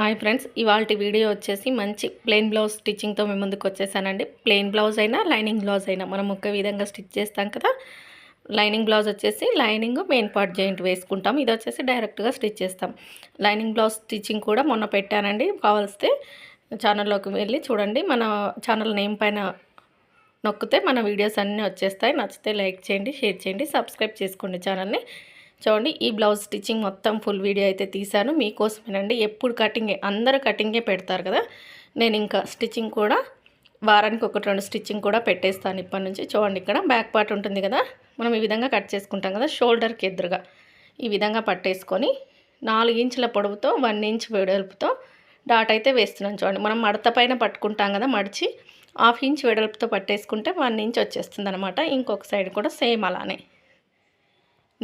Hi friends ఇవాళ video వచ్చేసి మంచి ప్లెయిన్ బ్లౌజ్ స్టిచ్చింగ్తో మేము ముందుకు వచ్చేసానండి. ప్లెయిన్ బ్లౌజ్ అయినా లైనింగ్ బ్లౌజ్ అయినా మనం ఒక విధంగా స్టిచ్ చేస్తాం కదా లైనింగ్ బ్లౌజ్ వచ్చేసి లైనింగ్ మెయిన్ పార్ట్ జాయింట్ వేసుకుంటాం. ఇది వచ్చేసి డైరెక్ట్గా స్టిచ్ చేస్తాం. లైనింగ్ బ్లౌజ్ స్టిచ్చింగ్ కూడా మొన్న పెట్టానండి. కావాల్స్తే ఛానల్లోకి వెళ్ళి చూడండి. మన ఛానల్ నేమ్ పైన నొక్కితే మన వీడియోస్ అన్నీ వచ్చేస్తాయి. నచ్చితే లైక్ చేయండి షేర్ చేయండి సబ్స్క్రైబ్ చేసుకోండి ఛానల్ని. చూడండి ఈ బ్లౌజ్ స్టిచ్చింగ్ మొత్తం ఫుల్ వీడియో అయితే తీశాను. మీకోసమేనండి ఎప్పుడు కటింగే అందరూ కటింగే పెడతారు కదా. నేను ఇంకా స్టిచ్చింగ్ కూడా వారానికి ఒకటి రెండు స్టిచ్చింగ్ కూడా పెట్టేస్తాను ఇప్పటి నుంచి. చూడండి ఇక్కడ బ్యాక్ పార్ట్ ఉంటుంది కదా. మనం ఈ విధంగా కట్ చేసుకుంటాం కదా షోల్డర్కి ఎదురుగా. ఈ విధంగా పట్టేసుకొని నాలుగు ఇంచుల పొడవుతో వన్ ఇంచ్ వెడల్పుతో డాట్ అయితే వేస్తున్నాను. చూడండి మనం మడత పైన పట్టుకుంటాం కదా మడిచి హాఫ్ ఇంచ్ వెడల్పుతో పట్టేసుకుంటే వన్ ఇంచ్ వచ్చేస్తుంది అనమాట ఇంకొక సైడ్ కూడా సేమ్ అలానే.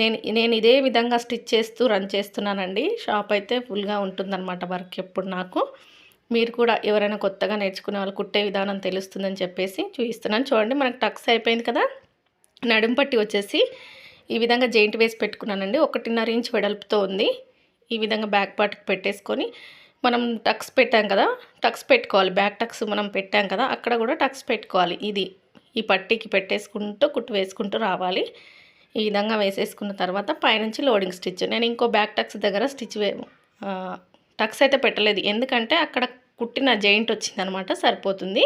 నేను నేను ఇదే విధంగా స్టిచ్ చేస్తూ రన్ చేస్తున్నానండి. షాప్ అయితే ఫుల్గా ఉంటుందన్నమాట వర్క్ ఎప్పుడు నాకు. మీరు కూడా ఎవరైనా కొత్తగా నేర్చుకునే వాళ్ళు కుట్టే విధానం తెలుస్తుందని చెప్పేసి చూపిస్తున్నాను. చూడండి మనకు టక్స్ అయిపోయింది కదా. నడుంపట్టి వచ్చేసి ఈ విధంగా జెయింట్ వేసి పెట్టుకున్నానండి. ఒకటిన్నర ఇంచ్ వెడల్పుతో ఉంది. ఈ విధంగా బ్యాక్ పార్ట్కి పెట్టేసుకొని మనం టక్స్ పెట్టాం కదా టక్స్ పెట్టుకోవాలి. బ్యాక్ టక్స్ మనం పెట్టాం కదా అక్కడ కూడా టక్స్ పెట్టుకోవాలి. ఇది ఈ పట్టీకి పెట్టేసుకుంటూ కుట్టు వేసుకుంటూ రావాలి. ఈ విధంగా వేసేసుకున్న తర్వాత పైనుంచి లోడింగ్ స్టిచ్. నేను ఇంకో బ్యాక్ టక్స్ దగ్గర స్టిచ్ వే టక్స్ అయితే పెట్టలేదు. ఎందుకంటే అక్కడ కుట్టిన జాయింట్ వచ్చిందనమాట సరిపోతుంది.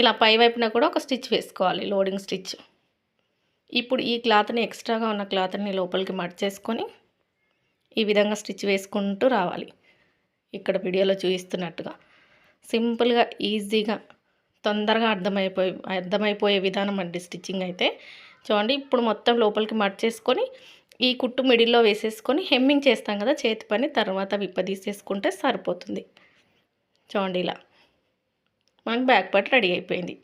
ఇలా పై వైపున కూడా ఒక స్టిచ్ వేసుకోవాలి లోడింగ్ స్టిచ్. ఇప్పుడు ఈ క్లాత్ని ఎక్స్ట్రాగా ఉన్న క్లాత్ని లోపలికి మడిచేసుకొని ఈ విధంగా స్టిచ్ వేసుకుంటూ రావాలి. ఇక్కడ వీడియోలో చూపిస్తున్నట్టుగా. సింపుల్గా ఈజీగా తొందరగా అర్థమైపోయి అర్థమైపోయే విధానం అండి స్టిచ్చింగ్ అయితే. చూడండి ఇప్పుడు మొత్తం లోపలికి మర్చేసుకొని ఈ కుట్టు మిడిల్లో వేసేసుకొని హెమ్మింగ్ చేస్తాం కదా చేతి పని తర్వాత విప్పదీసేసుకుంటే సరిపోతుంది. చూడండి ఇలా. మనకు బ్యాక్ పార్ట్ రెడీ అయిపోయింది.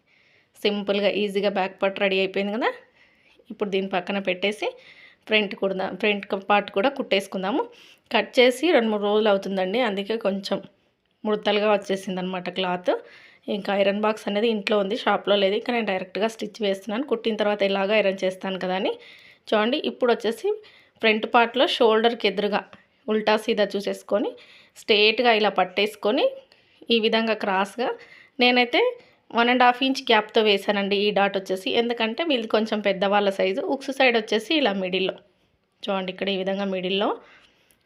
సింపుల్గా ఈజీగా బ్యాక్ పార్ట్ రెడీ అయిపోయింది కదా. ఇప్పుడు దీని పక్కన పెట్టేసి ఫ్రంట్ కుడదాం ఫ్రంట్ పార్ట్ కూడా కుట్టేసుకుందాము. కట్ చేసి రెండు మూడు రోజులు అవుతుందండి అందుకే కొంచెం ముడతలుగా వచ్చేసింది అనమాట క్లాత్. ఇంకా ఐరన్ బాక్స్ అనేది ఇంట్లో ఉంది షాప్లో లేదు. ఇంకా నేను డైరెక్ట్గా స్టిచ్ వేస్తున్నాను. కుట్టిన తర్వాత ఇలాగ ఐరన్ చేస్తాను కదా అని. చూడండి ఇప్పుడు వచ్చేసి ఫ్రంట్ పార్ట్లో షోల్డర్కి ఎదురుగా ఉల్టా సీదా చూసేసుకొని స్ట్రేట్గా ఇలా పట్టేసుకొని ఈ విధంగా క్రాస్గా నేనైతే వన్ అండ్ హాఫ్ ఇంచ్ గ్యాప్తో వేసానండి ఈ డాట్ వచ్చేసి. ఎందుకంటే వీళ్ళు కొంచెం పెద్దవాళ్ళ సైజు. ఉక్స్ సైడ్ వచ్చేసి ఇలా మిడిల్లో. చూడండి ఇక్కడ ఈ విధంగా మిడిల్లో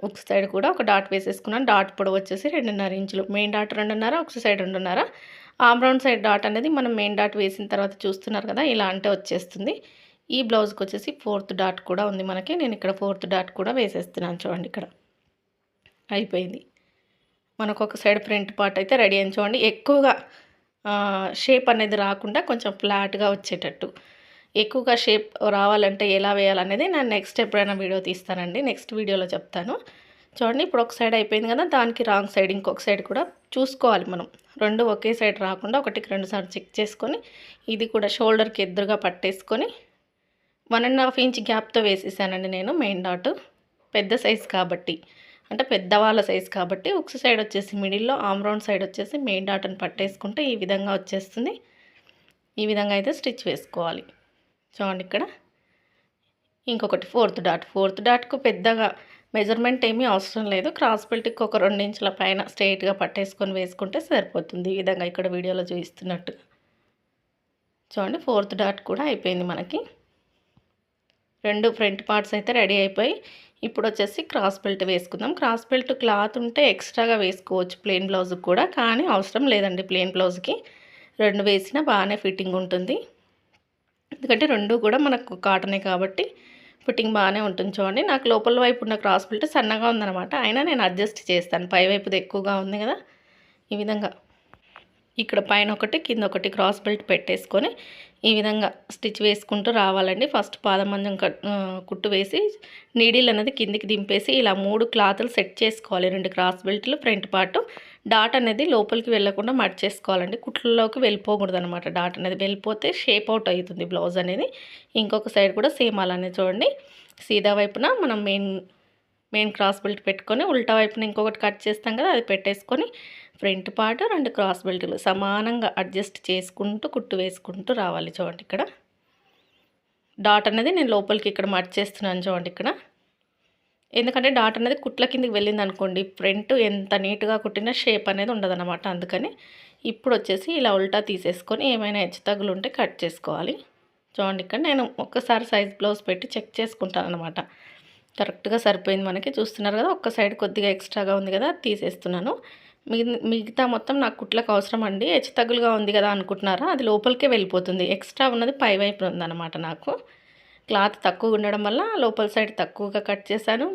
ఉక్స్ సైడ్ కూడా ఒక డాట్ వేసేసుకున్నాను. డాట్ పొడవు వచ్చేసి రెండున్నర ఇంచులు. మెయిన్ డాట్ రెండున్నర ఉక్స్ సైడ్ రెండున్నర. రౌండ్ సైడ్ డాట్ అనేది మనం మెయిన్ డాట్ వేసిన తర్వాత చూస్తున్నారు కదా ఇలా అంటే వచ్చేస్తుంది. ఈ బ్లౌజ్కి వచ్చేసి ఫోర్త్ డాట్ కూడా ఉంది మనకి. నేను ఇక్కడ ఫోర్త్ డాట్ కూడా వేసేస్తున్నాను చూడండి ఇక్కడ. అయిపోయింది. మనకు ఒక సైడ్ ఫ్రంట్ పార్ట్ అయితే రెడీ అని చూడండి. ఎక్కువగా షేప్ అనేది రాకుండా కొంచెం ఫ్లాట్గా వచ్చేటట్టు. ఎక్కువగా షేప్ రావాలంటే ఎలా వేయాలనేది నేను నెక్స్ట్ ఎప్పుడైనా వీడియో తీస్తానండి. నెక్స్ట్ వీడియోలో చెప్తాను. చూడండి ఇప్పుడు ఒక సైడ్ అయిపోయింది కదా దానికి రాంగ్ సైడ్ ఇంకొక సైడ్ కూడా చూసుకోవాలి మనం. రెండు ఒకే సైడ్ రాకుండా ఒకటికి రెండు సార్లు చెక్ చేసుకొని ఇది కూడా షోల్డర్కి ఎదురుగా పట్టేసుకొని వన్ అండ్ హాఫ్ ఇంచ్ గ్యాప్తో వేసేసానండి నేను మెయిన్ డాట్ పెద్ద సైజ్ కాబట్టి. అంటే పెద్దవాళ్ళ సైజ్ కాబట్టి ఒక సైడ్ వచ్చేసి మిడిల్లో ఆమ్ రౌండ్ సైడ్ వచ్చేసి మెయిన్ డాట్ని పట్టేసుకుంటే ఈ విధంగా వచ్చేస్తుంది. ఈ విధంగా అయితే స్టిచ్ వేసుకోవాలి. చూడండి ఇక్కడ. ఇంకొకటి ఫోర్త్ డాట్ ఫోర్త్ డాట్కు పెద్దగా మెజర్మెంట్ ఏమీ అవసరం లేదు. క్రాస్ బెల్ట్కి ఒక రెండు ఇంచుల పైన స్ట్రైట్గా పట్టేసుకొని వేసుకుంటే సరిపోతుంది. ఈ విధంగా ఇక్కడ వీడియోలో చూపిస్తున్నట్టు. చూడండి ఫోర్త్ డాట్ కూడా అయిపోయింది మనకి. రెండు ఫ్రంట్ పార్ట్స్ అయితే రెడీ అయిపోయి ఇప్పుడు వచ్చేసి క్రాస్ బెల్ట్ వేసుకుందాం. క్రాస్ బెల్ట్ క్లాత్ ఉంటే ఎక్స్ట్రాగా వేసుకోవచ్చు ప్లెయిన్ బ్లౌజ్కి కూడా కానీ అవసరం లేదండి ప్లెయిన్ బ్లౌజ్కి. రెండు వేసినా బాగానే ఫిట్టింగ్ ఉంటుంది. ఎందుకంటే రెండు కూడా మనకు కాటనే కాబట్టి ఫిట్టింగ్ బాగానే ఉంటుంది చూడండి. నాకు లోపల వైపు ఉన్న క్రాస్ బెల్ట్ సన్నగా ఉందనమాట అయినా నేను అడ్జస్ట్ చేస్తాను. పై వైపుది ఎక్కువగా ఉంది కదా. ఈ విధంగా. ఇక్కడ పైన ఒకటి కింద ఒకటి క్రాస్ బెల్ట్ పెట్టేసుకొని ఈ విధంగా స్టిచ్ వేసుకుంటూ రావాలండి. ఫస్ట్ పాదమంజం కుట్టు వేసి నీడిల్ అనేది కిందికి దింపేసి ఇలా మూడు క్లాతులు సెట్ చేసుకోవాలి. రెండు క్రాస్ బెల్ట్లు ఫ్రంట్ పార్టు డాట్ అనేది లోపలికి వెళ్ళకుండా మట్ చేసుకోవాలండి. కుట్లలోకి వెళ్ళిపోకూడదు అనమాట డాట్ అనేది. వెళ్ళిపోతే షేప్ అవుట్ అవుతుంది బ్లౌజ్ అనేది. ఇంకొక సైడ్ కూడా సేమ్ అలానే చూడండి. సీదా వైపున మనం మెయిన్ మెయిన్ క్రాస్ బెల్ట్ పెట్టుకొని ఉల్టా వైపున ఇంకొకటి కట్ చేస్తాం కదా అది పెట్టేసుకొని ఫ్రంట్ పార్ట్ రెండు క్రాస్ బెల్ట్లు సమానంగా అడ్జస్ట్ చేసుకుంటూ కుట్టు వేసుకుంటూ రావాలి చూడండి ఇక్కడ. డాట్ అనేది నేను లోపలికి ఇక్కడ మర్చేస్తున్నాను చూడండి ఇక్కడ. ఎందుకంటే డాట్ అనేది కుట్ల కిందకి వెళ్ళింది అనుకోండి ఫ్రంట్ ఎంత నీట్గా కుట్టినా షేప్ అనేది ఉండదన్నమాట. అందుకని ఇప్పుడు వచ్చేసి ఇలా ఉల్టా తీసేసుకొని ఏమైనా హెచ్చు తగ్గులు ఉంటే కట్ చేసుకోవాలి. చూడండి ఇక్కడ నేను ఒక్కసారి సైజ్ బ్లౌజ్ పెట్టి చెక్ చేసుకుంటాను అనమాట కరెక్ట్గా సరిపోయింది మనకి. చూస్తున్నారు కదా ఒక్క సైడ్ కొద్దిగా ఎక్స్ట్రాగా ఉంది కదా తీసేస్తున్నాను. మిగతా మొత్తం నాకు కుట్లకు అవసరం అండి. హెచ్చు తగ్గులుగా ఉంది కదా అనుకుంటున్నారా? అది లోపలికే వెళ్ళిపోతుంది. ఎక్స్ట్రా ఉన్నది పై వైపు ఉందన్నమాట నాకు. క్లాత్ తక్కువ ఉండడం వల్ల లోపల సైడ్ తక్కువగా కట్ చేశాను.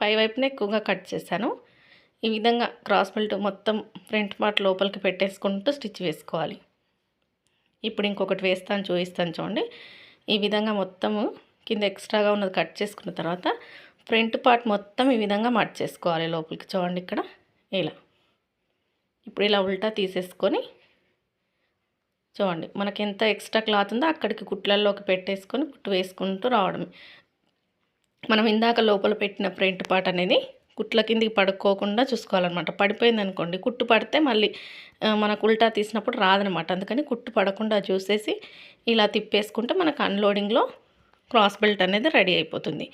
పై వైపునే ఎక్కువగా కట్ చేశాను. ఈ విధంగా క్రాస్ బెల్ట్ మొత్తం ఫ్రంట్ పార్ట్ లోపలికి పెట్టేసుకుంటూ స్టిచ్ వేసుకోవాలి. ఇప్పుడు ఇంకొకటి వేస్తాను చూపిస్తాను చూడండి. ఈ విధంగా మొత్తము కింద ఎక్స్ట్రాగా ఉన్నది కట్ చేసుకున్న తర్వాత ఫ్రంట్ పార్ట్ మొత్తం ఈ విధంగా మర్చేసుకోవాలి లోపలికి చూడండి ఇక్కడ. ఇలా. ఇప్పుడు ఇలా ఉల్టా తీసేసుకొని చూడండి మనకి ఎంత ఎక్స్ట్రా క్లాత్ ఉందో అక్కడికి కుట్లల్లోకి పెట్టేసుకొని కుట్టు వేసుకుంటూ రావడం మనం ఇందాక లోపల పెట్టిన ఫ్రంట్ పార్ట్ అనేది కుట్ల కిందికి పడుకోకుండా చూసుకోవాలన్నమాట. పడిపోయింది అనుకోండి కుట్టు పడితే మళ్ళీ మనకు ఉల్టా తీసినప్పుడు రాదనమాట అందుకని కుట్టు పడకుండా చూసేసి ఇలా తిప్పేసుకుంటే మనకు అన్లోడింగ్లో క్రాస్ బెల్ట్ అనేది రెడీ అయిపోతుంది.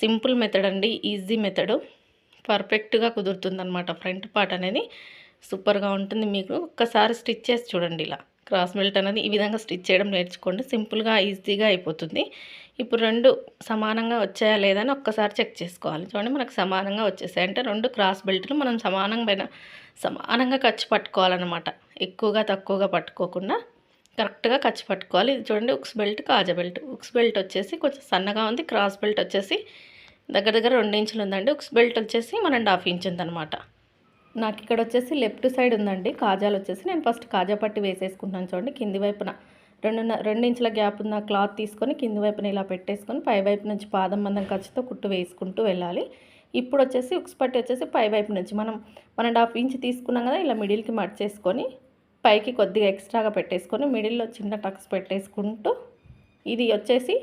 సింపుల్ మెథడ్ అండి ఈజీ మెథడు. పర్ఫెక్ట్గా కుదురుతుంది అనమాట ఫ్రంట్ పార్ట్ అనేది. సూపర్గా ఉంటుంది మీకు. ఒక్కసారి స్టిచ్ చేసి చూడండి ఇలా. క్రాస్ బెల్ట్ అనేది ఈ విధంగా స్టిచ్ చేయడం నేర్చుకోండి. సింపుల్గా ఈజీగా అయిపోతుంది. ఇప్పుడు రెండు సమానంగా వచ్చాయా లేదా అని ఒక్కసారి చెక్ చేసుకోవాలి. చూడండి మనకు సమానంగా వచ్చేసాయి. అంటే రెండు క్రాస్ బెల్ట్లు మనం సమానంగా సమానంగా ఖర్చు పట్టుకోవాలన్నమాట. ఎక్కువగా తక్కువగా పట్టుకోకుండా కరెక్ట్గా ఖర్చు పట్టుకోవాలి. ఇది చూడండి ఉక్స్ బెల్ట్ కాజా బెల్ట్. ఉక్స్ బెల్ట్ వచ్చేసి కొంచెం సన్నగా ఉంది. క్రాస్ బెల్ట్ వచ్చేసి దగ్గర దగ్గర రెండు ఇంచులు ఉందండి. ఉక్స్ బెల్ట్ వచ్చేసి మనం హాఫ్ ఇంచ్ ఉందన్నమాట. నాకు ఇక్కడ వచ్చేసి లెఫ్ట్ సైడ్ ఉందండి కాజాలు వచ్చేసి. నేను ఫస్ట్ కాజా పట్టి వేసేసుకుంటాను చూడండి కింది వైపున. రెండు రెండు ఇంచుల గ్యాప్ ఉన్న క్లాత్ తీసుకొని కింది వైపున ఇలా పెట్టేసుకొని పై వైపు నుంచి పాదం మందం ఖర్చుతో కుట్టు వేసుకుంటూ వెళ్ళాలి. ఇప్పుడు వచ్చేసి ఉక్స్ పట్టి వచ్చేసి పై వైపు నుంచి. మనం వన్ అండ్ హాఫ్ ఇంచ్ తీసుకున్నాం కదా ఇలా మిడిల్కి మడిచేసుకొని పైకి కొద్దిగా ఎక్స్ట్రాగా పెట్టేసుకొని మిడిల్లో చిన్న టక్స్ పెట్టేసుకుంటూ ఇది వచ్చేసి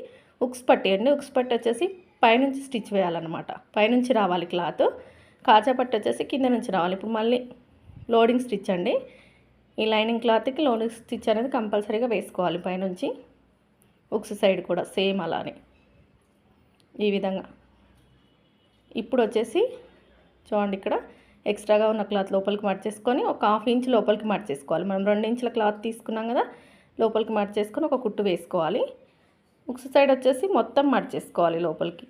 ఉక్స్ పట్టి అండి. ఉక్స్ పట్టి వచ్చేసి పైనుంచి స్టిచ్ వేయాలన్నమాట. పైనుంచి రావాలి క్లాత్. కాజా పట్టు వచ్చేసి కింద నుంచి రావాలి. ఇప్పుడు మళ్ళీ లోడింగ్ స్టిచ్ అండి. ఈ లైనింగ్ క్లాత్కి లోడింగ్ స్టిచ్ అనేది కంపల్సరీగా వేసుకోవాలి పైనుంచి. ఉక్స్ సైడ్ కూడా సేమ్ అలానే. ఈ విధంగా. ఇప్పుడు వచ్చేసి చూడండి ఇక్కడ ఎక్స్ట్రాగా ఉన్న క్లాత్ లోపలికి మర్చేసుకొని ఒక హాఫ్ ఇంచ్ లోపలికి మర్చేసుకోవాలి మనం రెండు ఇంచుల క్లాత్ తీసుకున్నాం కదా లోపలికి మర్చేసుకొని ఒక కుట్టు వేసుకోవాలి. ఉక్స్ సైడ్ వచ్చేసి మొత్తం మర్చేసుకోవాలి లోపలికి.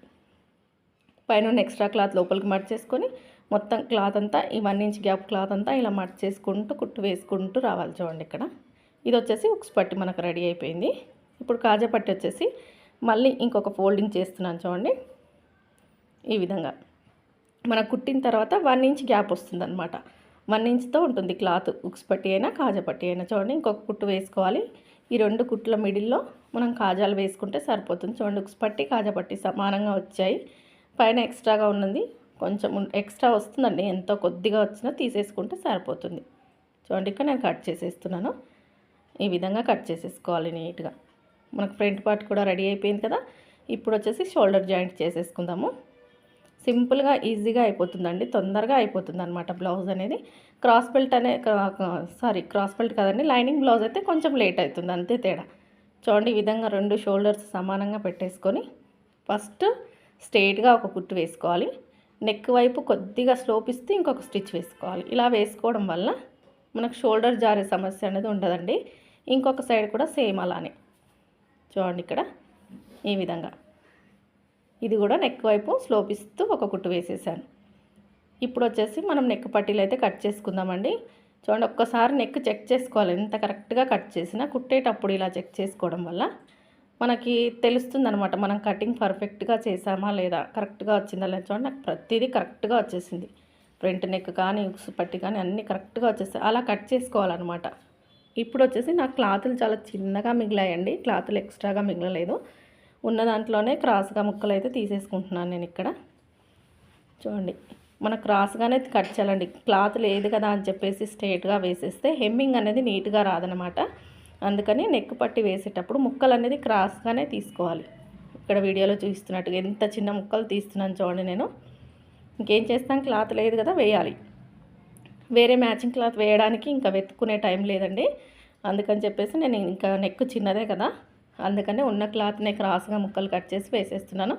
పైన ఎక్స్ట్రా క్లాత్ లోపలికి మర్చేసుకొని మొత్తం క్లాత్ అంతా ఈ వన్ ఇంచ్ గ్యాప్ క్లాత్ అంతా ఇలా మర్చేసుకుంటూ కుట్టు వేసుకుంటూ రావాలి చూడండి ఇక్కడ. ఇది వచ్చేసి ఉక్స్ పట్టి మనకు రెడీ అయిపోయింది. ఇప్పుడు కాజా పట్టి వచ్చేసి మళ్ళీ ఇంకొక ఫోల్డింగ్ చేస్తున్నాను చూడండి. ఈ విధంగా. మన కుట్టిన తర్వాత వన్ ఇంచ్ గ్యాప్ వస్తుంది అనమాట వన్ ఇంచ్తో ఉంటుంది క్లాత్ ఉక్స్ పట్టి అయినా కాజా పట్టి అయినా. చూడండి ఇంకొక కుట్టు వేసుకోవాలి. ఈ రెండు కుట్ల మిడిల్లో మనం కాజాలు వేసుకుంటే సరిపోతుంది. చూడండి ఉక్స్ పట్టి కాజా పట్టి సమానంగా వచ్చాయి. పైన ఎక్స్ట్రాగా ఉన్నది. కొంచెం ఎక్స్ట్రా వస్తుందండి. ఎంతో కొద్దిగా వచ్చినా తీసేసుకుంటే సరిపోతుంది. చూడండి ఇక్కడ నేను కట్ చేసేస్తున్నాను. ఈ విధంగా కట్ చేసేసుకోవాలి నీట్గా. మనకు ఫ్రంట్ పార్ట్ కూడా రెడీ అయిపోయింది కదా. ఇప్పుడు వచ్చేసి షోల్డర్ జాయింట్ చేసేసుకుందాము. సింపుల్గా ఈజీగా అయిపోతుందండి. తొందరగా అయిపోతుంది అనమాట బ్లౌజ్ అనేది. క్రాస్ బెల్ట్ అనే సారీ క్రాస్ బెల్ట్ కదండి. లైనింగ్ బ్లౌజ్ అయితే కొంచెం లేట్ అవుతుంది. అంతే తేడా. చూడండి ఈ విధంగా రెండు షోల్డర్స్ సమానంగా పెట్టేసుకొని ఫస్ట్ స్ట్రేట్గా ఒక కుట్టు వేసుకోవాలి. నెక్ వైపు కొద్దిగా స్లోప్ ఇస్తే ఇంకొక స్టిచ్ వేసుకోవాలి. ఇలా వేసుకోవడం వల్ల మనకు షోల్డర్ జారే సమస్య అనేది ఉండదండి. ఇంకొక సైడ్ కూడా సేమ్ అలానే. చూడండి ఇక్కడ ఈ విధంగా. ఇది కూడా నెక్ వైపు స్లోప్ ఇస్తూ ఒక కుట్టు వేసేసాను. ఇప్పుడు వచ్చేసి మనం నెక్ పట్టీలు అయితే కట్ చేసుకుందామండి. చూడండి ఒక్కసారి నెక్ చెక్ చేసుకోవాలి. ఎంత కరెక్ట్గా కట్ చేసినా కుట్టేటప్పుడు ఇలా చెక్ చేసుకోవడం వల్ల మనకి తెలుస్తుంది అనమాట మనం కటింగ్ పర్ఫెక్ట్గా చేసామా లేదా? కరెక్ట్గా వచ్చిందా లేదా చూడండి. నాకు ప్రతిదీ కరెక్ట్గా వచ్చేసింది. ఫ్రంట్ నెక్ కానీ ఉక్స్ పట్టి కానీ అన్నీ కరెక్ట్గా వచ్చేస్తాయి. అలా కట్ చేసుకోవాలన్నమాట. ఇప్పుడు వచ్చేసి నాకు క్లాతులు చాలా చిన్నగా మిగిలాయండి. క్లాతులు ఎక్స్ట్రాగా మిగలలేదు. ఉన్న దాంట్లోనే క్రాస్గా ముక్కలు అయితే తీసేసుకుంటున్నాను నేను ఇక్కడ. చూడండి. మన క్రాస్గానే కట్ చేయాలండి. క్లాత్ లేదు కదా అని చెప్పేసి స్ట్రేట్గా వేసేస్తే హెమ్మింగ్ అనేది నీట్గా రాదనమాట అందుకని నెక్ పట్టి వేసేటప్పుడు ముక్కలు అనేది క్రాస్గానే తీసుకోవాలి. ఇక్కడ వీడియోలో చూపిస్తున్నట్టుగా ఎంత చిన్న ముక్కలు తీస్తున్నాను చూడండి నేను. ఇంకేం చేస్తాను క్లాత్ లేదు కదా వేయాలి. వేరే మ్యాచింగ్ క్లాత్ వేయడానికి ఇంకా వెతుక్కునే టైం లేదండి. అందుకని చెప్పేసి నేను ఇంకా నెక్ చిన్నదే కదా అందుకనే ఉన్న క్లాత్నే క్రాస్గా ముక్కలు కట్ చేసి వేసేస్తున్నాను.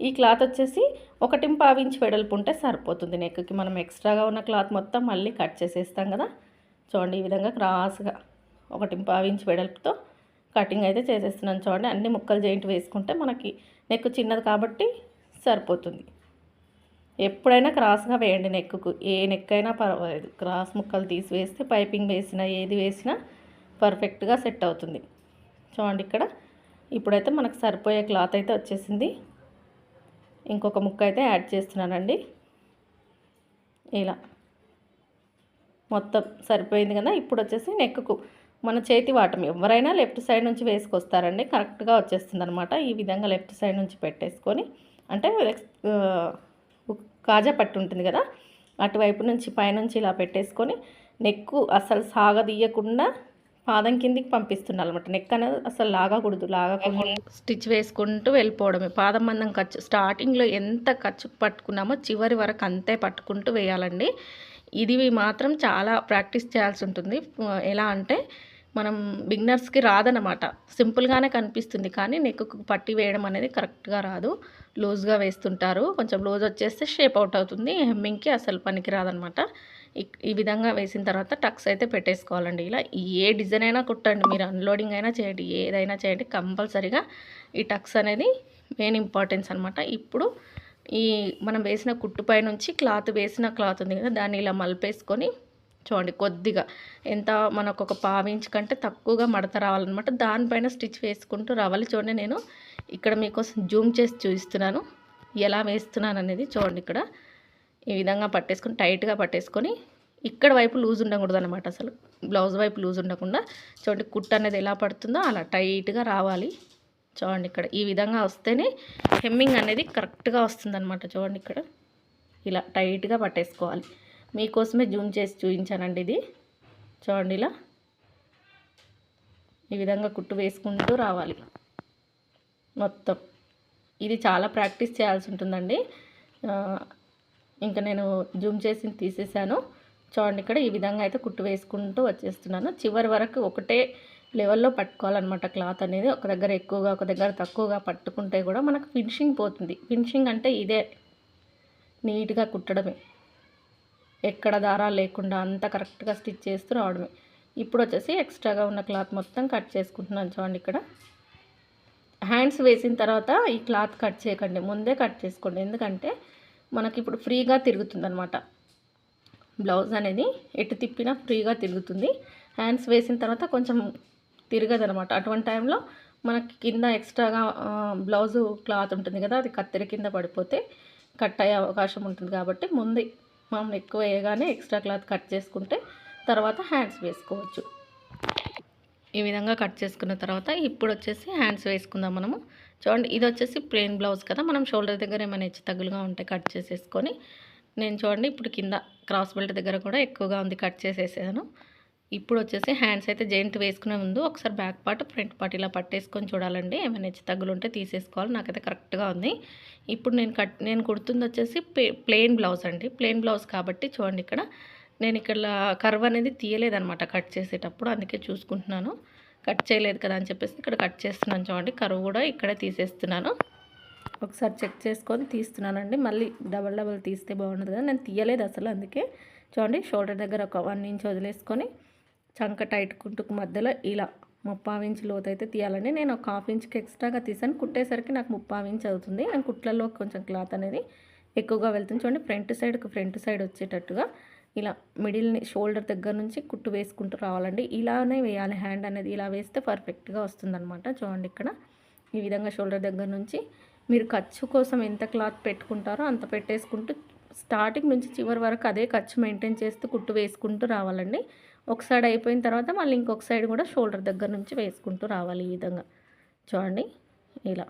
ఈ క్లాత్ వచ్చేసి ఒకటి పావించి వెడల్పు ఉంటే సరిపోతుంది నెక్కి మనం ఎక్స్ట్రాగా ఉన్న క్లాత్ మొత్తం మళ్ళీ కట్ చేసేస్తాం కదా. చూడండి ఈ విధంగా క్రాస్గా ఒకటి పావించి వెడల్పుతో కటింగ్ అయితే చేసేస్తున్నాను చూడండి. అన్ని ముక్కలు జాయింట్ వేసుకుంటే మనకి నెక్ చిన్నది కాబట్టి సరిపోతుంది. ఎప్పుడైనా క్రాస్గా వేయండి నెక్కు ఏ నెక్ అయినా పర్వాలేదు. క్రాస్ ముక్కలు తీసి వేస్తే పైపింగ్ వేసినా ఏది వేసినా పర్ఫెక్ట్గా సెట్ అవుతుంది. చూడండి ఇక్కడ. ఇప్పుడైతే మనకు సరిపోయే క్లాత్ అయితే వచ్చేసింది. ఇంకొక ముక్క అయితే యాడ్ చేస్తున్నానండి. ఇలా. మొత్తం సరిపోయింది కదా? ఇప్పుడు వచ్చేసి నెక్కు మన చేతి వాటం ఎవరైనా లెఫ్ట్ సైడ్ నుంచి వేసుకొస్తారండి కరెక్ట్గా వచ్చేస్తుంది అనమాట ఈ విధంగా లెఫ్ట్ సైడ్ నుంచి పెట్టేసుకొని అంటే కాజా పట్టు ఉంటుంది కదా అటువైపు నుంచి పైనుంచి ఇలా పెట్టేసుకొని నెక్కు అసలు సాగదీయకుండా పాదం కిందికి పంపిస్తున్నారు అనమాట నెక్ అనేది అసలు లాగకూడదు లాగకుండా స్టిచ్ వేసుకుంటూ వెళ్ళిపోవడమే. పాదం మందం ఖర్చు స్టార్టింగ్లో ఎంత ఖర్చు పట్టుకున్నామో చివరి వరకు అంతే పట్టుకుంటూ వేయాలండి. ఇది మాత్రం చాలా ప్రాక్టీస్ చేయాల్సి ఉంటుంది. ఎలా అంటే మనం బిగినర్స్కి రాదనమాట సింపుల్గానే కనిపిస్తుంది కానీ నెక్కు పట్టి వేయడం అనేది కరెక్ట్గా రాదు. లూజ్గా వేస్తుంటారు. కొంచెం లూజ్ వచ్చేస్తే షేప్ అవుట్ అవుతుంది. హెమ్మింగ్కి అసలు పనికి రాదనమాట ఈ విధంగా వేసిన తర్వాత టక్స్ అయితే పెట్టేసుకోవాలండి. ఇలా ఏ డిజైన్ అయినా కుట్టండి. మీరు అన్లోడింగ్ అయినా చేయండి. ఏదైనా చేయండి. కంపల్సరీగా ఈ టక్స్ అనేది మెయిన్ ఇంపార్టెన్స్ అనమాట ఇప్పుడు ఈ మనం వేసిన కుట్టుపై నుంచి క్లాత్ వేసిన క్లాత్ ఉంది కదా దాన్ని ఇలా మలిపేసుకొని చూడండి కొద్దిగా. ఎంత మనకు ఒక పావించ్ కంటే తక్కువగా మడత రావాలన్నమాట. దానిపైన స్టిచ్ వేసుకుంటూ రావాలి. చూడండి నేను ఇక్కడ మీకోసం జూమ్ చేసి చూపిస్తున్నాను. ఎలా వేస్తున్నాను అనేది చూడండి ఇక్కడ. ఈ విధంగా పట్టేసుకొని టైట్గా పట్టేసుకొని ఇక్కడ వైపు లూజ్ ఉండకూడదు అనమాట అసలు. బ్లౌజ్ వైపు లూజ్ ఉండకుండా చూడండి కుట్ అనేది ఎలా పడుతుందో అలా టైట్గా రావాలి. చూడండి ఇక్కడ. ఈ విధంగా వస్తేనే హెమ్మింగ్ అనేది కరెక్ట్గా వస్తుందన్నమాట. చూడండి ఇక్కడ. ఇలా టైట్గా పట్టేసుకోవాలి. మీకోసమే జూమ్ చేసి చూపించానండి ఇది. చూడండి ఇలా. ఈ విధంగా కుట్టు వేసుకుంటూ రావాలి. మొత్తం. ఇది చాలా ప్రాక్టీస్ చేయాల్సి ఉంటుందండి. ఇంకా నేను జూమ్ చేసి తీసేసాను. చూడండి ఇక్కడ ఈ విధంగా అయితే కుట్టు వేసుకుంటూ వచ్చేస్తున్నాను. చివరి వరకు ఒకటే లెవెల్లో పట్టుకోవాలన్నమాట క్లాత్ అనేది. ఒక దగ్గర ఎక్కువగా ఒక దగ్గర తక్కువగా పట్టుకుంటే కూడా మనకు ఫినిషింగ్ పోతుంది. ఫినిషింగ్ అంటే ఇదే. నీట్గా కుట్టడమే. ఎక్కడ దారాలు లేకుండా అంత కరెక్ట్గా స్టిచ్ చేస్తూ రావడమే. ఇప్పుడు వచ్చేసి ఎక్స్ట్రాగా ఉన్న క్లాత్ మొత్తం కట్ చేసుకుంటున్నాను చూడండి ఇక్కడ. హ్యాండ్స్ వేసిన తర్వాత ఈ క్లాత్ కట్ చేయకండి ముందే కట్ చేసుకోండి. ఎందుకంటే మనకి ఇప్పుడు ఫ్రీగా తిరుగుతుందనమాట బ్లౌజ్ అనేది ఎటు తిప్పినా ఫ్రీగా తిరుగుతుంది. హ్యాండ్స్ వేసిన తర్వాత కొంచెం తిరగదనమాట అటువంటి టైంలో మనకి కింద ఎక్స్ట్రాగా బ్లౌజు క్లాత్ ఉంటుంది కదా అది కత్తెర కింద పడిపోతే కట్ అయ్యే అవకాశం ఉంటుంది కాబట్టి ముందే మనం ఎక్కువ వేయగానే ఎక్స్ట్రా క్లాత్ కట్ చేసుకుంటే తర్వాత హ్యాండ్స్ వేసుకోవచ్చు. ఈ విధంగా కట్ చేసుకున్న తర్వాత ఇప్పుడు వచ్చేసి హ్యాండ్స్ వేసుకుందాం మనము. చూడండి ఇది వచ్చేసి ప్లెయిన్ బ్లౌజ్ కదా. మనం షోల్డర్ దగ్గర ఏమైనా హెచ్చు తగ్గులుగా ఉంటే కట్ చేసేసుకొని నేను చూడండి ఇప్పుడు కింద క్రాస్ బెల్ట్ దగ్గర కూడా ఎక్కువగా ఉంది కట్ చేసేసాను. ఇప్పుడు వచ్చేసి హ్యాండ్స్ అయితే జెయింట్ వేసుకునే ముందు ఒకసారి బ్యాక్ పార్ట్ ఫ్రంట్ పార్ట్ ఇలా పట్టేసుకొని చూడాలండి. ఏమైనా హెచ్చు తగ్గులు ఉంటే తీసేసుకోవాలి. నాకైతే కరెక్ట్గా ఉంది. ఇప్పుడు నేను కట్ నేను కుడుతుంది వచ్చేసి ప్లెయిన్ బ్లౌజ్ అండి. ప్లెయిన్ బ్లౌజ్ కాబట్టి చూడండి ఇక్కడ. నేను ఇక్కడ కర్వ్ అనేది తీయలేదనమాట కట్ చేసేటప్పుడు. అందుకే చూసుకుంటున్నాను. కట్ చేయలేదు కదా అని చెప్పేసి ఇక్కడ కట్ చేస్తున్నాను చూడండి. కరువు కూడా ఇక్కడే తీసేస్తున్నాను. ఒకసారి చెక్ చేసుకొని తీస్తున్నానండి. మళ్ళీ డబల్ డబల్ తీస్తే బాగుండదు కదా. నేను తీయలేదు అసలు అందుకే. చూడండి షోల్డర్ దగ్గర ఒక వన్ ఇంచ్ వదిలేసుకొని చంక టైట్ కుంటుకు మధ్యలో ఇలా ముప్పావు ఇంచ్ లోతు అయితే తీయాలండి. నేను ఒక హాఫ్ ఇంచ్కి ఎక్స్ట్రాగా తీసాను. కుట్టేసరికి నాకు ముప్పావు ఇంచ్ అవుతుంది. నేను కుట్లలో కొంచెం క్లాత్ అనేది ఎక్కువగా వెళ్తుంది. చూడండి ఫ్రంట్ సైడ్కి ఫ్రంట్ సైడ్ వచ్చేటట్టుగా ఇలా మిడిల్ని షోల్డర్ దగ్గర నుంచి కుట్టు వేసుకుంటూ రావాలండి. ఇలానే వేయాలి. హ్యాండ్ అనేది ఇలా వేస్తే పర్ఫెక్ట్గా వస్తుందన్నమాట. చూడండి ఇక్కడ. ఈ విధంగా షోల్డర్ దగ్గర నుంచి మీరు ఖర్చు కోసం ఎంత క్లాత్ పెట్టుకుంటారో అంత పెట్టేసుకుంటూ స్టార్టింగ్ నుంచి చివరి వరకు అదే ఖర్చు మెయింటైన్ చేస్తూ కుట్టు వేసుకుంటూ రావాలండి. ఒక సైడ్ అయిపోయిన తర్వాత మళ్ళీ ఇంకొక సైడ్ కూడా షోల్డర్ దగ్గర నుంచి వేసుకుంటూ రావాలి ఈ విధంగా. చూడండి ఇలా.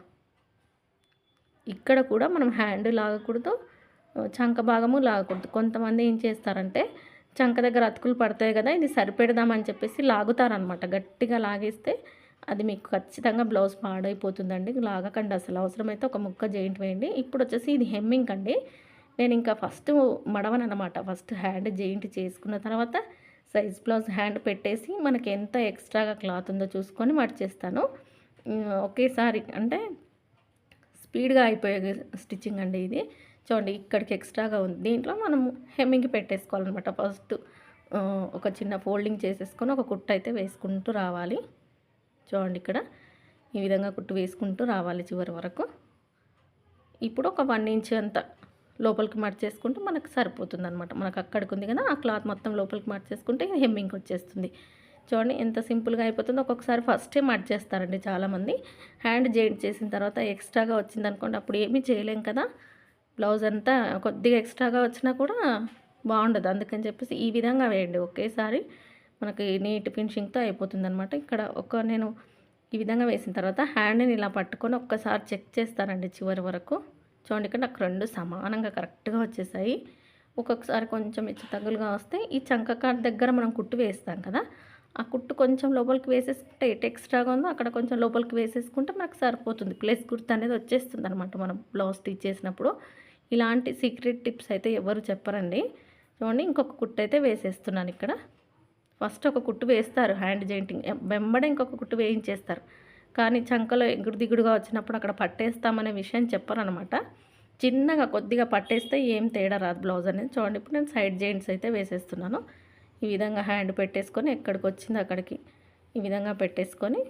ఇక్కడ కూడా మనం హ్యాండ్ లాగకూడదు చంక భాగము లాగకూడదు. కొంతమంది ఏం చేస్తారంటే చంక దగ్గర అతుకులు పడతాయి కదా ఇది సరిపెడదామని చెప్పేసి లాగుతారనమాట గట్టిగా లాగేస్తే అది మీకు ఖచ్చితంగా బ్లౌజ్ పాడైపోతుందండి. లాగకండి అసలు అవసరమైతే ఒక ముక్క జాయింట్ వేయండి. ఇప్పుడు వచ్చేసి ఇది హెమ్మింగ్ అండి. నేను ఇంకా ఫస్ట్ మడవనమాట ఫస్ట్ హ్యాండ్ జాయింట్ చేసుకున్న తర్వాత సైజ్ బ్లౌజ్ హ్యాండ్ పెట్టేసి మనకి ఎంత ఎక్స్ట్రాగా క్లాత్ ఉందో చూసుకొని మడిచేస్తాను ఒకేసారి అంటే స్పీడ్గా అయిపోయే స్టిచ్చింగ్ అండి ఇది. చూడండి ఇక్కడికి ఎక్స్ట్రాగా ఉంది. దీంట్లో మనం హెమ్మింగ్ పెట్టేసుకోవాలన్నమాట ఫస్ట్. ఒక చిన్న ఫోల్డింగ్ చేసేసుకొని ఒక కుట్టు అయితే వేసుకుంటూ రావాలి. చూడండి ఇక్కడ ఈ విధంగా కుట్టు వేసుకుంటూ రావాలి చివరి వరకు. ఇప్పుడు ఒక వన్ ఇంచ్ అంత లోపలికి మర్చేసుకుంటే మనకు సరిపోతుంది అనమాట మనకు అక్కడికి ఉంది కదా ఆ క్లాత్ మొత్తం లోపలికి మర్చేసుకుంటే హెమ్మింగ్ వచ్చేస్తుంది. చూడండి ఎంత సింపుల్గా అయిపోతుందో. ఒక్కొక్కసారి ఫస్టే మడ్ చేస్తారండి చాలామంది. హ్యాండ్ జాయింట్ చేసిన తర్వాత ఎక్స్ట్రాగా వచ్చింది అనుకోండి అప్పుడు ఏమీ చేయలేం కదా. బ్లౌజ్ అంతా కొద్దిగా ఎక్స్ట్రాగా వచ్చినా కూడా బాగుండదు. అందుకని చెప్పేసి ఈ విధంగా వేయండి. ఒకేసారి మనకి నీట్ ఫినిషింగ్తో అయిపోతుంది అనమాట ఇక్కడ ఒక నేను ఈ విధంగా వేసిన తర్వాత హ్యాండ్ని ఇలా పట్టుకొని ఒక్కసారి చెక్ చేస్తానండి చివరి వరకు. చూడండి ఇక్కడ నాకు రెండు సమానంగా కరెక్ట్గా వచ్చేసాయి. ఒక్కొక్కసారి కొంచెం ఇచ్చి తగులుగా వస్తే ఈ చంకకాడ దగ్గర మనం కుట్టు వేస్తాం కదా ఆ కుట్టు కొంచెం లోపలికి వేసేసుకుంటే ఎటు ఎక్స్ట్రాగా ఉందో అక్కడ కొంచెం లోపలికి వేసేసుకుంటే మనకు సరిపోతుంది. ప్లేస్ గుర్తు అనేది వచ్చేస్తుంది అనమాట మనం బ్లౌజ్ స్టిచ్ చేసినప్పుడు. ఇలాంటి సీక్రెట్ టిప్స్ అయితే ఎవరు చెప్పరండి. చూడండి ఇంకొక కుట్టు అయితే వేసేస్తున్నాను ఇక్కడ. ఫస్ట్ ఒక కుట్టు వేస్తారు హ్యాండ్ జాయింటింగ్. వెంబడే ఇంకొక కుట్టు వేయించేస్తారు. కానీ చంకలో ఎగుడు దిగుడుగా వచ్చినప్పుడు అక్కడ పట్టేస్తామనే విషయం చెప్పరనమాట. చిన్నగా కొద్దిగా పట్టేస్తే ఏం తేడా రాదు బ్లౌజ్ అనేది. చూడండి ఇప్పుడు నేను సైడ్ జాయింట్స్ అయితే వేసేస్తున్నాను. ఈ విధంగా హ్యాండ్ పెట్టేసుకొని ఎక్కడికి వచ్చింది అక్కడికి ఈ విధంగా పెట్టేసుకొని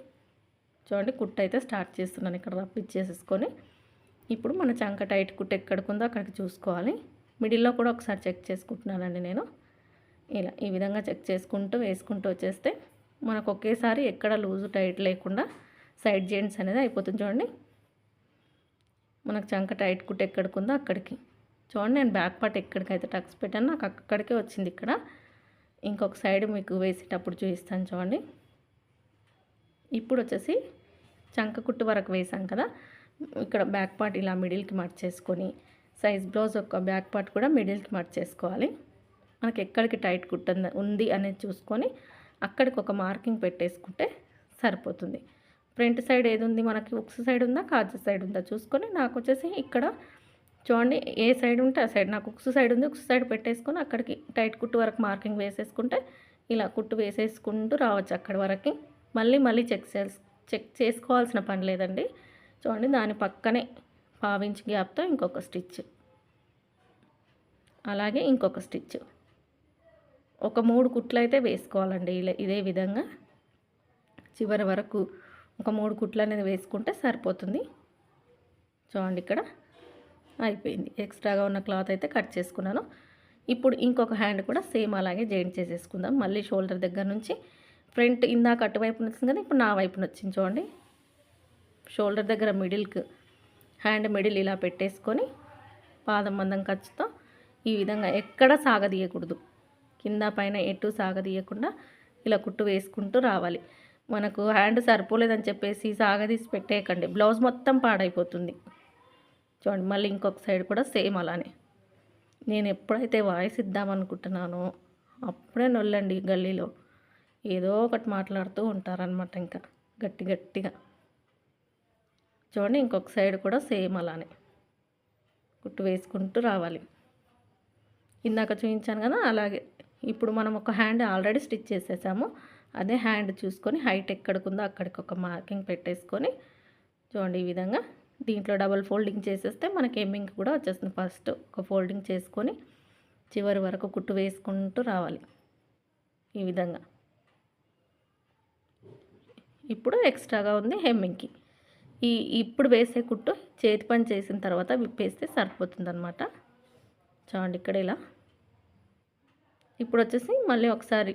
చూడండి కుట్ట అయితే స్టార్ట్ చేస్తున్నాను. ఇక్కడ రప్పిచ్చేసేసుకొని ఇప్పుడు మన చంక టైట్ కుట్టు ఎక్కడికి ఉందో అక్కడికి చూసుకోవాలి. మిడిల్లో కూడా ఒకసారి చెక్ చేసుకుంటున్నానండి నేను. ఇలా ఈ విధంగా చెక్ చేసుకుంటూ వేసుకుంటూ వచ్చేస్తే మనకు ఒకేసారి ఎక్కడ లూజు టైట్ లేకుండా సైడ్ జాయింట్స్ అనేది అయిపోతుంది చూడండి. మనకు చంక టైట్ కుట్టు ఎక్కడికి ఉందో అక్కడికి. చూడండి నేను బ్యాక్ పార్ట్ ఎక్కడికైతే టక్స్ పెట్టాను నాకు అక్కడికే వచ్చింది ఇక్కడ. ఇంకొక సైడ్ మీకు వేసేటప్పుడు చూపిస్తాను చూడండి. ఇప్పుడు వచ్చేసి చంక కుట్టు వరకు వేసాం కదా. ఇక్కడ బ్యాక్ పార్ట్ ఇలా మిడిల్కి మర్చేసుకొని సైజ్ బ్లౌజ్ యొక్క బ్యాక్ పార్ట్ కూడా మిడిల్కి మర్చేసుకోవాలి మనకి ఎక్కడికి టైట్ కుట్ట ఉంది అనేది చూసుకొని అక్కడికి ఒక మార్కింగ్ పెట్టేసుకుంటే సరిపోతుంది. ఫ్రంట్ సైడ్ ఏది ఉంది మనకి ఉక్స్ సైడ్ ఉందా? కాజు సైడ్ ఉందా? చూసుకొని నాకు వచ్చేసి ఇక్కడ చూడండి ఏ సైడ్ ఉంటే ఆ సైడ్. నాకు ఉక్స్ సైడ్ ఉంది. ఉక్స్ సైడ్ పెట్టేసుకొని అక్కడికి టైట్ కుట్టు వరకు మార్కింగ్ వేసేసుకుంటే ఇలా కుట్టు వేసేసుకుంటూ రావచ్చు అక్కడి వరకు. మళ్ళీ మళ్ళీ చెక్ చెక్ చేసుకోవాల్సిన పని లేదండి. చూడండి దాని పక్కనే పావించి గ్యాప్తో ఇంకొక స్టిచ్. అలాగే ఇంకొక స్టిచ్. ఒక మూడు కుట్లు అయితే వేసుకోవాలండి ఇలా ఇదే విధంగా. చివరి వరకు ఒక మూడు కుట్లు అనేది వేసుకుంటే సరిపోతుంది. చూడండి ఇక్కడ అయిపోయింది. ఎక్స్ట్రాగా ఉన్న క్లాత్ అయితే కట్ చేసుకున్నాను. ఇప్పుడు ఇంకొక హ్యాండ్ కూడా సేమ్ అలాగే జాయింట్ చేసేసుకుందాం. మళ్ళీ షోల్డర్ దగ్గర నుంచి ఫ్రంట్ ఇందాక అటువైపున వచ్చింది కదా ఇప్పుడు నా వైపున వచ్చింది చూడండి. షోల్డర్ దగ్గర మిడిల్కి హ్యాండ్ మిడిల్ ఇలా పెట్టేసుకొని పాదం మందం ఖర్చుతో ఈ విధంగా ఎక్కడ సాగదీయకూడదు. కింద పైన ఎటు సాగదీయకుండా ఇలా కుట్టు వేసుకుంటూ రావాలి. మనకు హ్యాండ్ సరిపోలేదని చెప్పేసి సాగదీసి పెట్టేయకండి. బ్లౌజ్ మొత్తం పాడైపోతుంది. చూడండి మళ్ళీ ఇంకొక సైడ్ కూడా సేమ్ అలానే. నేను ఎప్పుడైతే వాయిస్ ఇద్దామనుకుంటున్నానో అప్పుడే నొల్లండి గల్లీలో. ఏదో ఒకటి మాట్లాడుతూ ఉంటారనమాట ఇంకా గట్టి గట్టిగా. చూడండి ఇంకొక సైడ్ కూడా సేమ్ అలానే. కుట్టు వేసుకుంటూ రావాలి. ఇందాక చూపించాను కదా అలాగే. ఇప్పుడు మనం ఒక హ్యాండ్ ఆల్రెడీ స్టిచ్ చేసేసాము. అదే హ్యాండ్ చూసుకొని హైట్ ఎక్కడికి అక్కడికి ఒక మార్కింగ్ పెట్టేసుకొని చూడండి ఈ విధంగా దీంట్లో డబల్ ఫోల్డింగ్ చేసేస్తే మనకి ఎమ్మింగ్ కూడా వచ్చేస్తుంది. ఫస్ట్ ఒక ఫోల్డింగ్ చేసుకొని చివరి వరకు కుట్టు వేసుకుంటూ రావాలి ఈ విధంగా. ఇప్పుడు ఎక్స్ట్రాగా ఉంది హెమ్మింగ్కి. ఈ ఇప్పుడు వేసే కుట్టు చేతి పని చేసిన తర్వాత విప్పేస్తే సరిపోతుంది అనమాట చూడండి ఇక్కడ ఇలా. ఇప్పుడు వచ్చేసి మళ్ళీ ఒకసారి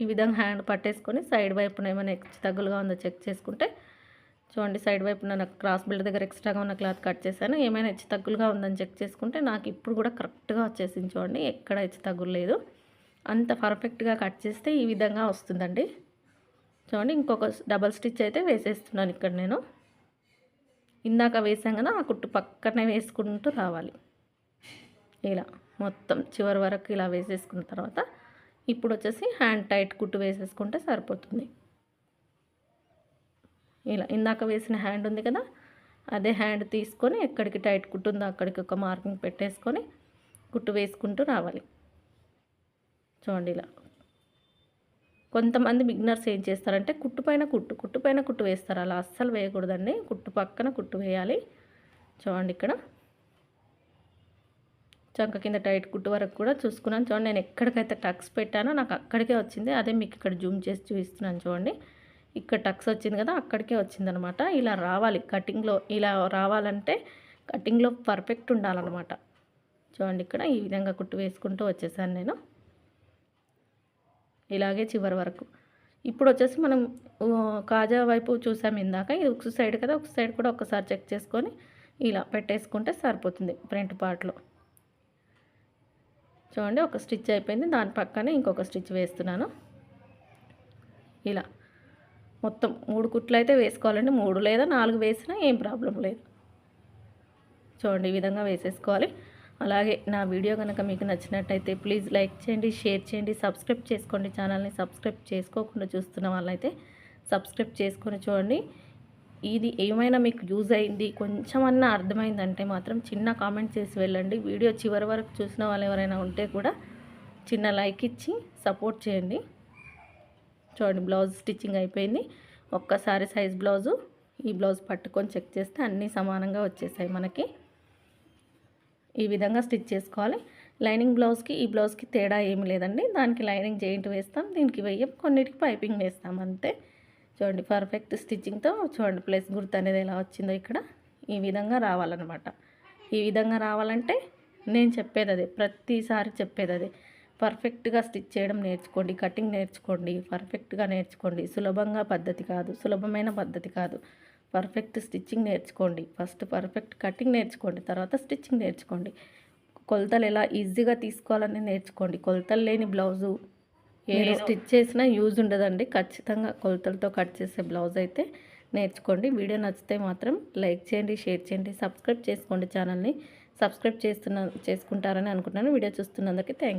ఈ విధంగా హ్యాండ్ పట్టేసుకొని సైడ్ వైపున ఏమైనా ఎక్స్ తగ్గులుగా ఉందో చెక్ చేసుకుంటే చూడండి సైడ్ వైపున నాకు క్రాస్ బిల్డ్ దగ్గర ఎక్స్ట్రాగా ఉన్న క్లాత్ కట్ చేశాను. ఏమైనా హెచ్చు తగ్గులుగా ఉందని చెక్ చేసుకుంటే నాకు ఇప్పుడు కూడా కరెక్ట్గా వచ్చేసింది చూడండి ఎక్కడ హెచ్చు తగ్గులు లేదు అంత పర్ఫెక్ట్గా కట్ చేస్తే ఈ విధంగా వస్తుందండి. చూడండి ఇంకొక డబల్ స్టిచ్ అయితే వేసేస్తున్నాను ఇక్కడ నేను. ఇందాక వేసాం కదా ఆ కుట్టు పక్కనే వేసుకుంటూ రావాలి. ఇలా మొత్తం చివరి వరకు ఇలా వేసేసుకున్న తర్వాత ఇప్పుడు వచ్చేసి హ్యాండ్ టైట్ కుట్టు వేసేసుకుంటే సరిపోతుంది. ఇలా ఇందాక వేసిన హ్యాండ్ ఉంది కదా అదే హ్యాండ్ తీసుకొని ఎక్కడికి టైట్ కుట్టు ఉందో అక్కడికి ఒక మార్కింగ్ పెట్టేసుకొని కుట్టు వేసుకుంటూ రావాలి. చూడండి ఇలా. కొంతమంది బిగినర్స్ ఏం చేస్తారంటే కుట్టు పైన కుట్టు కుట్టు పైన కుట్టు వేస్తారు. అలా అస్సలు వేయకూడదండి. కుట్టు పక్కన కుట్టు వేయాలి. చూడండి ఇక్కడ. చంక కింద టైట్ కుట్టు వరకు కూడా చూసుకున్నాను. చూడండి నేను ఎక్కడికైతే టక్స్ పెట్టానో నాకు అక్కడికే వచ్చింది. అదే మీకు ఇక్కడ జూమ్ చేసి చూపిస్తున్నాను చూడండి. ఇక్కడ టక్స్ వచ్చింది కదా అక్కడికే వచ్చిందనమాట. ఇలా రావాలి కటింగ్లో ఇలా రావాలంటే కటింగ్లో పర్ఫెక్ట్ ఉండాలన్నమాట. చూడండి ఇక్కడ ఈ విధంగా కుట్టు వేసుకుంటూ వచ్చేసాను నేను. ఇలాగే చివరి వరకు. ఇప్పుడు వచ్చేసి మనం కాజా వైపు చూసాం ఇందాక. ఇది ఒక సైడ్ కదా ఒక సైడ్ కూడా ఒకసారి చెక్ చేసుకొని ఇలా పెట్టేసుకుంటే సరిపోతుంది ఫ్రంట్ పార్ట్లో. చూడండి ఒక స్టిచ్ అయిపోయింది. దాని పక్కనే ఇంకొక స్టిచ్ వేస్తున్నాను. ఇలా మొత్తం మూడు కుట్లు అయితే వేసుకోవాలండి. మూడు లేదా నాలుగు వేసినా ఏం ప్రాబ్లం లేదు. చూడండి ఈ విధంగా వేసేసుకోవాలి. అలాగే నా వీడియో కనుక మీకు నచ్చినట్టయితే ప్లీజ్ లైక్ చేయండి షేర్ చేయండి సబ్స్క్రైబ్ చేసుకోండి. ఛానల్ని సబ్స్క్రైబ్ చేసుకోకుండా చూస్తున్న వాళ్ళైతే సబ్స్క్రైబ్ చేసుకొని చూడండి. ఇది ఏమైనా మీకు యూజ్ అయింది కొంచెమన్నా అర్థమైందంటే మాత్రం చిన్న కామెంట్ చేసి వెళ్ళండి. వీడియో చివరి వరకు చూసిన వాళ్ళు ఎవరైనా ఉంటే కూడా చిన్న లైక్ ఇచ్చి సపోర్ట్ చేయండి. చూడండి బ్లౌజ్ స్టిచ్చింగ్ అయిపోయింది. ఒక్కసారి సైజ్ బ్లౌజు ఈ బ్లౌజ్ పట్టుకొని చెక్ చేస్తే అన్నీ సమానంగా వచ్చేసాయి మనకి. ఈ విధంగా స్టిచ్ చేసుకోవాలి. లైనింగ్ బ్లౌజ్కి ఈ బ్లౌజ్కి తేడా ఏమి లేదండి. దానికి లైనింగ్ జాయింట్ వేస్తాం దీనికి వెయ్యం కొన్నిటికి పైపింగ్ వేస్తాం అంతే. చూడండి పర్ఫెక్ట్ స్టిచ్చింగ్తో చూడండి ప్లస్ గుర్తు అనేది ఎలా వచ్చిందో ఇక్కడ. ఈ విధంగా రావాలన్నమాట. ఈ విధంగా రావాలంటే నేను చెప్పేది అదే ప్రతిసారి చెప్పేది అదే. పర్ఫెక్ట్గా స్టిచ్ చేయడం నేర్చుకోండి కటింగ్ నేర్చుకోండి పర్ఫెక్ట్గా నేర్చుకోండి. సులభంగా పద్ధతి కాదు సులభమైన పద్ధతి కాదు. పర్ఫెక్ట్ స్టిచ్చింగ్ నేర్చుకోండి. ఫస్ట్ పర్ఫెక్ట్ కటింగ్ నేర్చుకోండి తర్వాత స్టిచ్చింగ్ నేర్చుకోండి. కొలతలు ఎలా ఈజీగా తీసుకోవాలని నేర్చుకోండి. కొలతలు లేని బ్లౌజు ఏదో స్టిచ్ చేసినా యూజ్ ఉండదండి. ఖచ్చితంగా కొలతలతో కట్ చేసే బ్లౌజ్ అయితే నేర్చుకోండి. వీడియో నచ్చితే మాత్రం లైక్ చేయండి షేర్ చేయండి సబ్స్క్రైబ్ చేసుకోండి ఛానల్ని. సబ్స్క్రైబ్ చేస్తున్న చేసుకుంటారని అనుకుంటున్నాను. Video చూస్తున్నందుకు thank